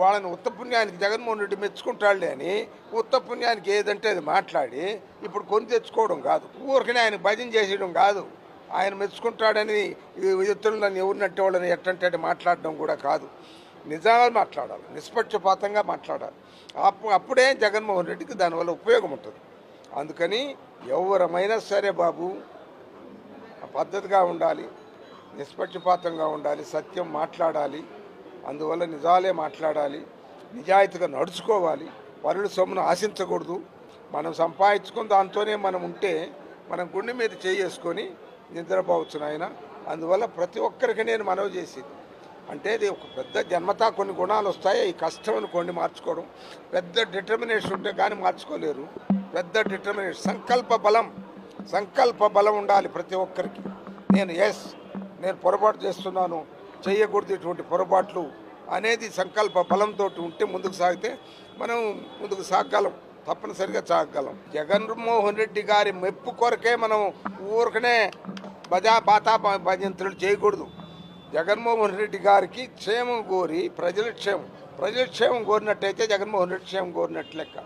వాళ్ళని ఉత్తపుణ్యానికి జగన్మోహన్ రెడ్డి మెచ్చుకుంటాడులే అని ఉత్తపుణ్యానికి ఏదంటే అది మాట్లాడి ఇప్పుడు కొని తెచ్చుకోవడం కాదు. ఊరికనే ఆయన భజన చేసేయడం కాదు. ఆయన మెచ్చుకుంటాడని ఇతరులను ఎవరినట్టే వాళ్ళని ఎట్టంటే మాట్లాడడం కూడా కాదు. నిజాలు మాట్లాడాలి. నిష్పక్షపాతంగా మాట్లాడాలి. అప్పు అప్పుడే జగన్మోహన్ రెడ్డికి దానివల్ల ఉపయోగం ఉంటుంది. అందుకని ఎవరమైనా సరే బాబు పద్ధతిగా ఉండాలి. నిష్పక్షపాతంగా ఉండాలి. సత్యం మాట్లాడాలి. అందువల్ల నిజాలే మాట్లాడాలి నిజాయితీగా నడుచుకోవాలి పరుడు సొమ్మును ఆశించకూడదు. మనం సంపాదించుకుని దాంతోనే మనం ఉంటే మనం గుండె మీద చేసుకొని నిద్రపోవచ్చు నాయన. అందువల్ల ప్రతి ఒక్కరికి నేను మనవి చేసేది. అంటే ఇది ఒక పెద్ద జన్మతా కొన్ని గుణాలు వస్తాయి. ఈ కష్టం కొన్ని మార్చుకోవడం. పెద్ద డిటర్మినేషన్ ఉంటే కానీ మార్చుకోలేరు. పెద్ద డిటర్మినేషన్ సంకల్ప బలం సంకల్ప బలం ఉండాలి ప్రతి ఒక్కరికి. నేను ఎస్ నేను పొరపాటు చేస్తున్నాను. చేయకూడదు ఇటువంటి పొరపాట్లు అనేది సంకల్ప బలంతో ఉంటే ముందుకు సాగితే మనం ముందుకు సాగగలం తప్పనిసరిగా సాగగలం. జగన్మోహన్ రెడ్డి గారి మెప్పు కొరకే మనం ఊరికనే బజా బాతా భజంతులు చేయకూడదు. జగన్మోహన్ రెడ్డి గారికి క్షేమం కోరి ప్రజల క్షేమం ప్రజల క్షేమం కోరినట్టయితే జగన్మోహన్ రెడ్డి క్షేమం కోరినట్టు లెక్క.